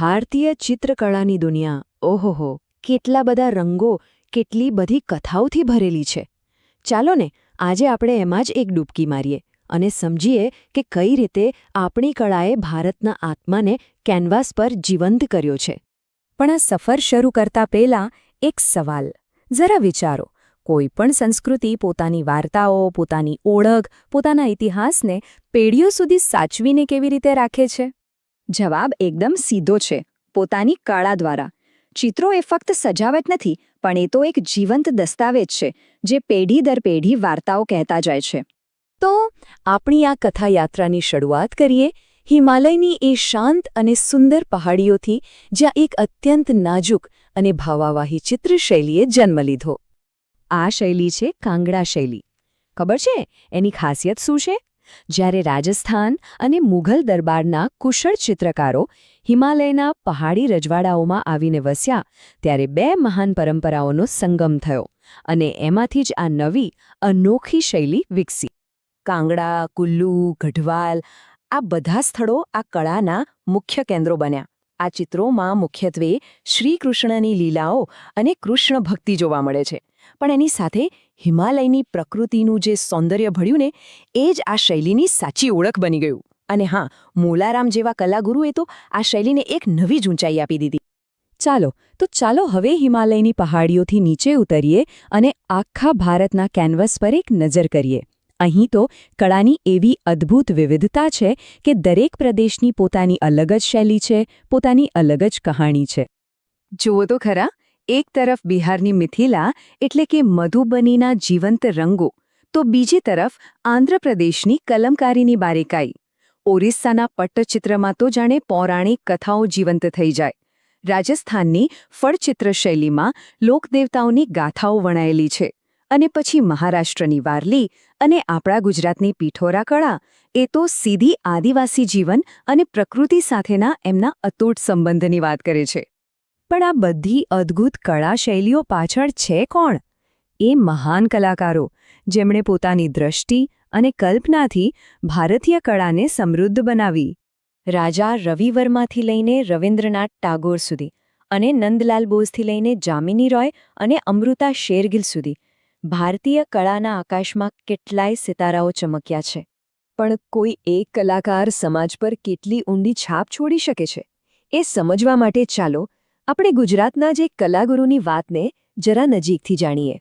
ભારતીય ચિત્રકળાની દુનિયા. ઓહોહો, કેટલા બધા રંગો, કેટલી બધી કથાઓથી ભરેલી છે. ચાલો ને, આજે આપણે એમાં જ એક ડૂબકી મારીએ અને સમજીએ કે કઈ રીતે આપણી કળાએ ભારતના આત્માને કેનવાસ પર જીવંત કર્યો છે. પણ આ સફર શરૂ કરતા પહેલા એક સવાલ. જરા વિચારો, કોઈ પણ સંસ્કૃતિ પોતાની વાર્તાઓ, પોતાની ઓળખ, પોતાના ઇતિહાસને પેઢીઓ સુધી સાચવીને કેવી રીતે રાખે છે? જવાબ એકદમ સીધો છે, પોતાની કળા દ્વારા. ચિત્રો એ ફક્ત સજાવટ નથી, પણ એ તો એક જીવંત દસ્તાવેજ છે, જે પેઢી દર પેઢી વાર્તાઓ કહેતા જાય છે. તો આપણી આ કથા યાત્રાની શરૂઆત કરીએ. હિમાલયની એ શાંત અને સુંદર પહાડીઓથી જ્યાં એક અત્યંત નાજુક અને ભાવાવાહી ચિત્રશૈલીએ જન્મ લીધો. આ શૈલી છે કાંગડા શૈલી. ખબર છે? એની ખાસિયત શું છે? જ્યારે રાજસ્થાન અને મુઘલ દરબારના કુશળ ચિત્રકારો હિમાલયના પહાડી રજવાડાઓમાં આવીને વસ્યા, ત્યારે બે મહાન પરંપરાઓનો સંગમ થયો અને એમાંથી જ આ નવી, અનોખી શૈલી વિકસી. કાંગડા, કુલ્લુ, ગઢવાલ, આ બધા સ્થળો આ કળાના મુખ્ય કેન્દ્રો બન્યા. આ ચિત્રોમાં મુખ્યત્વે શ્રીકૃષ્ણની લીલાઓ અને કૃષ્ણ ભક્તિ જોવા મળે છે. પણ એની સાથે હિમાલયની પ્રકૃતિનું જે સૌંદર્ય ભળ્યું ને, એ જ આ શૈલીની સાચી ઓળખ બની ગયું. અને હા, મોલારામ જેવા કલાગુરુએ તો આ શૈલીને એક નવી જ ઊંચાઈ આપી દીધી. ચાલો, તો ચાલો હવે હિમાલયની પહાડીઓથી નીચે ઉતરીએ અને આખા ભારતના કેનવસ પર એક નજર કરીએ. અહીં તો કળાની એવી અદ્ભુત વિવિધતા છે કે દરેક પ્રદેશની પોતાની અલગ જ શૈલી છે, પોતાની અલગ જ કહાણી છે. જુઓ તો ખરા એક તરફ બિહારની મિથિલા એટલે કે મધુબનીના જીવંત રંગો, તો બીજી તરફ આંધ્રપ્રદેશની કલમકારીની બારીકાઈ. ઓરિસ્સાના પટ્ટચિત્રમાં તો જાણે પૌરાણિક કથાઓ જીવંત થઈ જાય. રાજસ્થાનની ફળચિત્ર શૈલીમાં લોકદેવતાઓની ગાથાઓ વણાયેલી છે. અને પછી મહારાષ્ટ્રની વારલી અને આપણા ગુજરાતની પીઠોરા કળા, એ તો સીધી આદિવાસી જીવન અને પ્રકૃતિ સાથેના એમના અતૂટ સંબંધની વાત કરે છે. પણ આ બધી અદ્ભુત કળા શૈલીઓ પાછળ છે કોણ? એ મહાન કલાકારો, જેમણે પોતાની દ્રષ્ટિ અને કલ્પનાથી ભારતીય કળાને સમૃદ્ધ બનાવી. રાજા રવિવર્માથી લઈને રવિન્દ્રનાથ ટાગોર સુધી અને નંદલાલ બોઝથી લઈને જામિની રોય અને અમૃતા શેરગિલ સુધી ભારતીય કળાના આકાશમાં કેટલાય સિતારાઓ ચમક્યા છે. પણ કોઈ એક કલાકાર સમાજ પર કેટલી ઊંડી છાપ છોડી શકે છે? એ સમજવા માટે ચાલો આપણે ગુજરાતના જે કલાગુરુની વાતને જરા નજીકથી જાણીએ.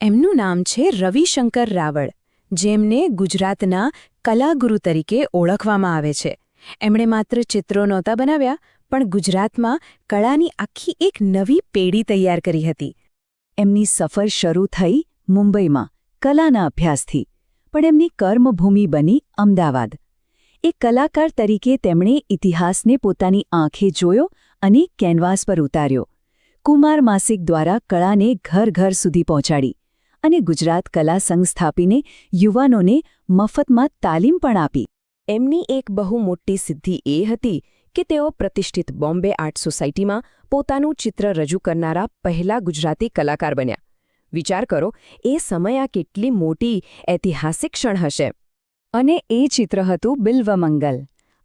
એમનું નામ છે રવિશંકર રાવળ, જેમને ગુજરાતના કલાગુરુ તરીકે ઓળખવામાં આવે છે. એમણે માત્ર ચિત્રો નહોતા બનાવ્યા, પણ ગુજરાતમાં કળાની આખી એક નવી પેઢી તૈયાર કરી હતી. એમની સફર શરૂ થઈ મુંબઈમાં, કલાના અભ્યાસથી. પણ એમની કર્મભૂમિ બની અમદાવાદ. એક કલાકાર તરીકે તેમણે ઇતિહાસને પોતાની આંખે જોયો અને કેનવાસ પર ઉતાર્યો. કુમાર માસિક દ્વારા કળાને ઘર ઘર સુધી પહોંચાડી અને ગુજરાત કલા સંઘ સ્થાપીને યુવાનોને મફતમાં તાલીમ પણ આપી. એમની એક બહુ મોટી સિદ્ધિ એ હતી કે તેઓ પ્રતિષ્ઠિત બોમ્બે આર્ટ સોસાયટીમાં પોતાનું ચિત્ર રજૂ કરનારા પહેલા ગુજરાતી કલાકાર બન્યા. વિચાર કરો એ સમય આ કેટલી મોટી ઐતિહાસિક ક્ષણ હશે. અને એ ચિત્ર હતું બિલ્વમંગલ.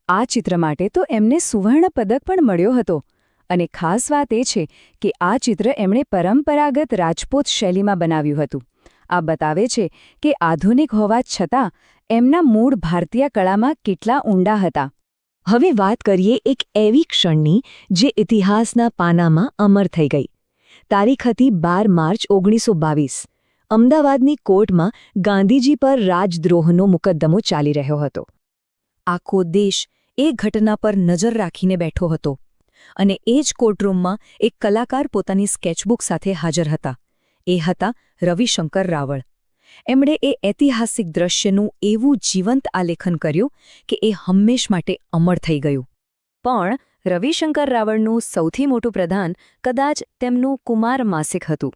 આ ચિત્ર માટે તો એમને સુવર્ણ પદક પણ મળ્યો હતો. અને ખાસ વાત એ છે કે આ ચિત્ર એમણે પરંપરાગત રાજપૂત શૈલીમાં બનાવ્યું હતું. આ બતાવે છે કે આધુનિક હોવા છતાં, એમના મૂળ ભારતીય કળામાં કેટલા ઊંડા હતા. હવે વાત કરીએ એક એવી ક્ષણની જે ઇતિહાસના પાનામાં અમર થઈ ગઈ. તારીખ હતી બાર માર્ચ ઓગણીસો બાવીસ. અમદાવાદની કોર્ટમાં ગાંધીજી પર રાજદ્રોહનો મુકદ્દમો ચાલી રહ્યો હતો. આખો દેશ એ ઘટના પર નજર રાખીને બેઠો હતો અને એ જ કોર્ટરૂમમાં એક કલાકાર પોતાની સ્કેચબુક સાથે હાજર હતા. એ હતા રવિશંકર રાવળ. એમણે એ ઐતિહાસિક દ્રશ્યનું એવું જીવંત આલેખન કર્યું કે એ હંમેશ માટે અમર થઈ ગયું. પણ રવિશંકર રાવળનું સૌથી મોટું પ્રધાન કદાચ તેમનું કુમાર માસિક હતું.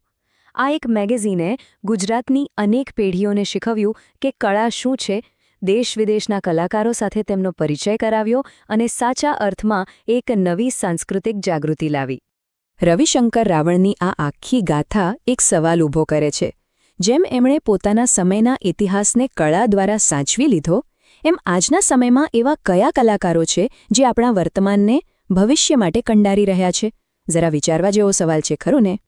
આ એક મેગેઝીને ગુજરાતની અનેક પેઢીઓને શીખવ્યું કે કળા શું છે દેશ વિદેશના કલાકારો સાથે તેમનો પરિચય કરાવ્યો અને સાચા અર્થમાં એક નવી સાંસ્કૃતિક જાગૃતિ લાવી. રવિશંકર રાવણની આ આખી ગાથા એક સવાલ ઊભો કરે છે. જેમ એમણે પોતાના સમયના ઇતિહાસને કળા દ્વારા સાચવી લીધો, એમ આજના સમયમાં એવા કયા કલાકારો છે જે આપણા વર્તમાનને ભવિષ્ય માટે કંડારી રહ્યા છે? જરા વિચારવા જેવો સવાલ છે, ખરું ને?